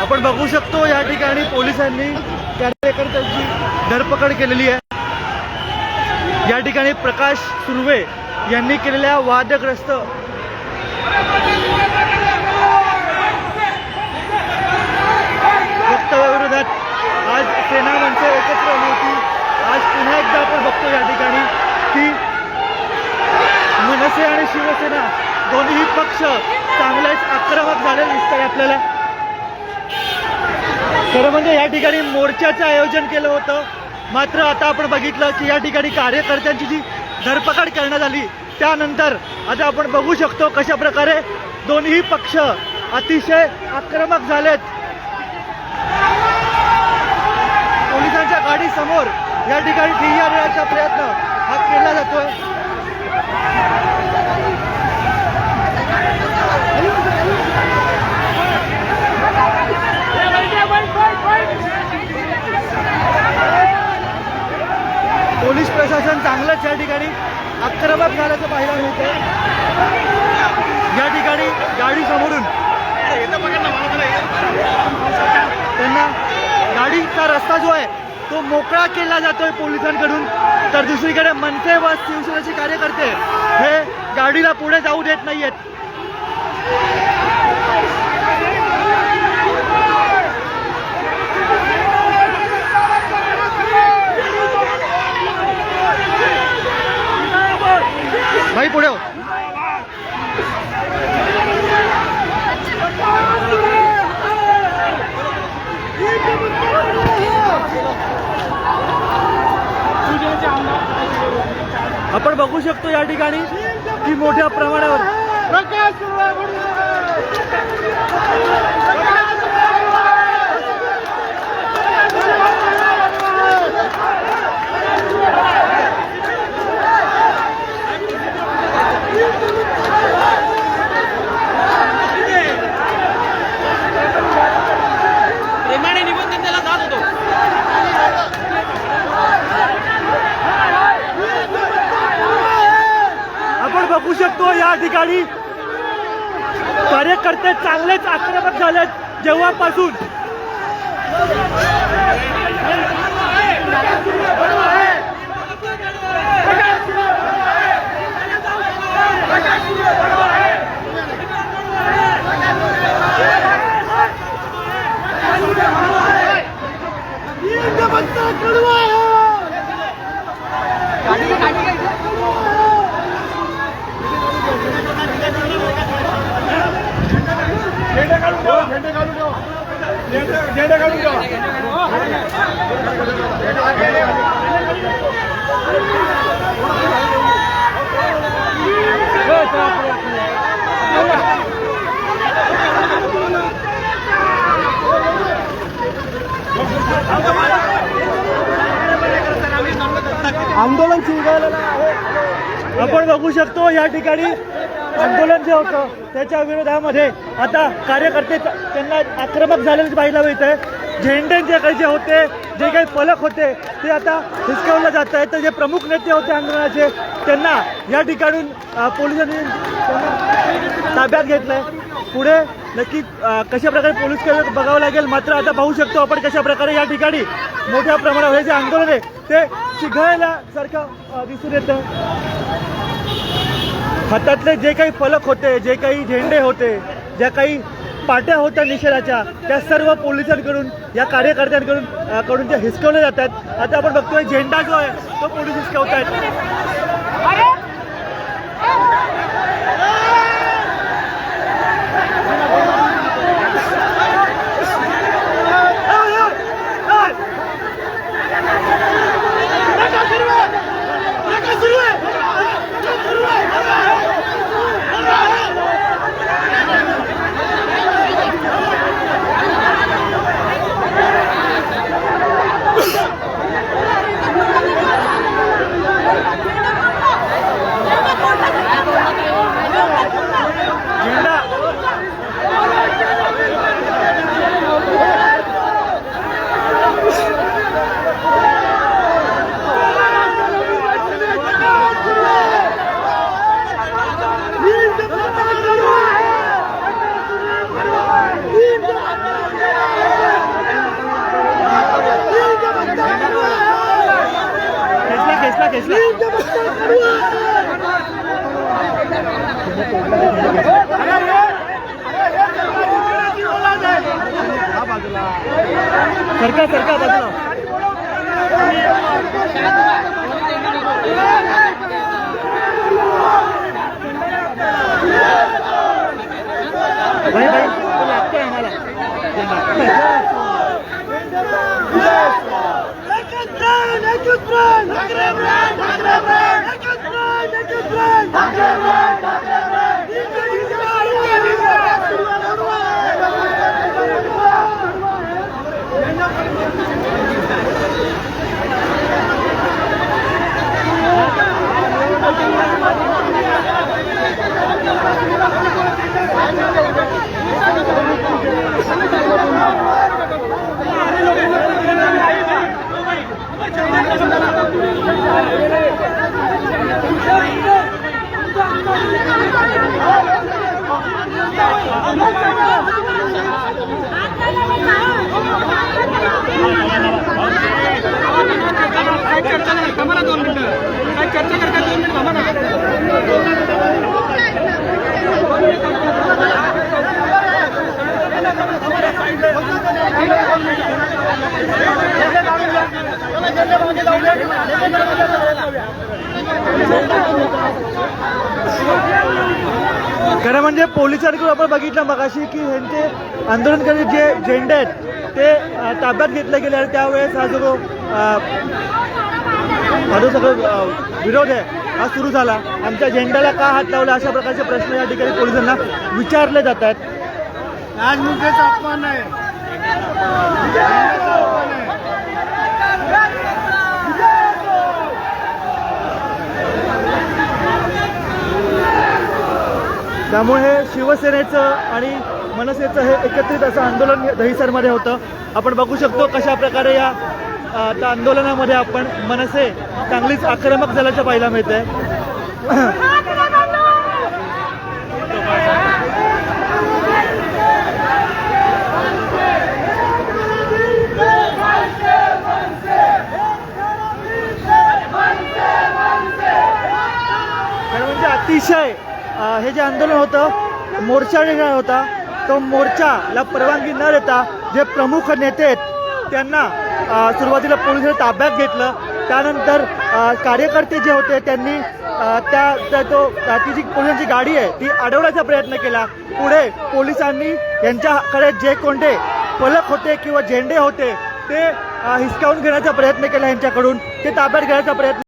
आपण बघू शकतो या ठिकाणी पोलिसांनी कार्यकर्त्यांची धरपकड केलेली आहे. या ठिकाणी प्रकाश सुर्वे यांनी केलेल्या वादग्रस्त वक्तव्याविरोधात आज सेना मंच एकत्र होती. आज पुन्हा एकदा आपण बघतो या ठिकाणी की मनसे आणि शिवसेना दोन्ही पक्ष चांगलेच आक्रमक झालेले दिसत आहे आपल्याला. खरं म्हणजे या ठिकाणी मोर्चाचं आयोजन केलं होतं. मात्र आता आपण बघितलं की या ठिकाणी कार्यकर्त्यांची जी धरपकड करण्यात आली त्यानंतर आता आपण बघू शकतो कशा प्रकारे दोन्ही पक्ष अतिशय आक्रमक झालेत. पोलिसांच्या गाडी समोर या ठिकाणी ठिय्या देण्याचा प्रयत्न हा केला जातोय. प्रशासन चांगलंच या ठिकाणी आक्रमक झाल्याचं पाहायला मिळतं या ठिकाणी गाडी समोरून त्यांना गाडीचा रस्ता जो आहे तो मोकळा केला जातोय पोलिसांकडून. तर दुसरीकडे मनसे व शिवसेनेचे कार्यकर्ते हे गाडीला पुढे जाऊ देत नाहीयेत. भाई पुढे हो. आपण बघू शकतो या ठिकाणी की मोठ्या प्रमाणावर शकतो या ठिकाणी. कार्यकर्ते चांगलेच आक्रमक झालेत जेव्हापासून आंदोलन चिंगावलेलं आहे आपण बघू शकतो या ठिकाणी आंदोलन जे होतं त्याच्या विरोधामध्ये आता कार्यकर्ते त्यांना आक्रमक झालेलं पाहायला मिळत आहे झेंड्यांचे काही जे होते जे काही फलक होते ते आता हिसकवलं जात आहे तर जे प्रमुख नेते होते आंदोलनाचे त्यांना या ठिकाणून पोलिसांनी ताब्यात ताब्यात घेतलंय. पुढे नक्की कशाप्रकारे कशा प्रकारे पोलीस केलं बघावं लागेल. मात्र आता पाहू शकतो आपण कशा प्रकारे या ठिकाणी मोठ्या प्रमाणावर हे जे आंदोलन आहे ते चिघळल्यासारखं दिसून येतं. हातातले जे काही फलक होते जे काही झेंडे होते ज्या काही पाट्या होत्या निषेधाच्या त्या सर्व पोलिसांकडून या कार्यकर्त्यांकडून कडून त्या हिसकवल्या जातात. आता आपण बघतोय झेंडा जो आहे तो पोलीस हिसकवत आहेत सरका सरका बाजूला भाई भाई तो लागतोय आम्हाला Thackeray brand Thackeray brand Thackeray brand Thackeray brand Thackeray brand खरं म्हणजे पोलिसांकडून आपण बघितलं मगाशी की ह्यांचे आंदोलनकारी जे झेंडे आहेत ते ताब्यात घेतले गेले आणि त्यावेळेस हा जो हा जो सगळं विरोध आहे हा सुरू झाला. आमच्या झेंड्याला का हात लावला अशा प्रकारचे प्रश्न या ठिकाणी पोलिसांना विचारले जात आहेत. राजमुद्रेचा अपमान आहे. त्यामुळे हे शिवसेनेचं आणि मनसेचं हे एकत्रित असं आंदोलन दहिसरमध्ये होतं. आपण बघू शकतो कशा प्रकारे या त्या आंदोलनामध्ये आपण मनसे चांगलीच आक्रमक झाल्याचं पाहायला मिळतंय. म्हणजे अतिशय हे जे आंदोलन होतं मोर्चा निघणार होता तो मोर्चाला परवानगी न देता जे प्रमुख नेते आहेत त्यांना सुरुवातीला पोलिसांनी ताब्यात घेतलं. त्यानंतर कार्यकर्ते जे होते त्यांनी त्या त्या तो ती जी पोलिसांची गाडी आहे ती अडवण्याचा प्रयत्न केला. पुढे पोलिसांनी यांच्याकडे जे कोणते फलक होते किंवा झेंडे होते ते हिसकावून घेण्याचा प्रयत्न केला यांच्याकडून. ते ताब्यात घेण्याचा प्रयत्न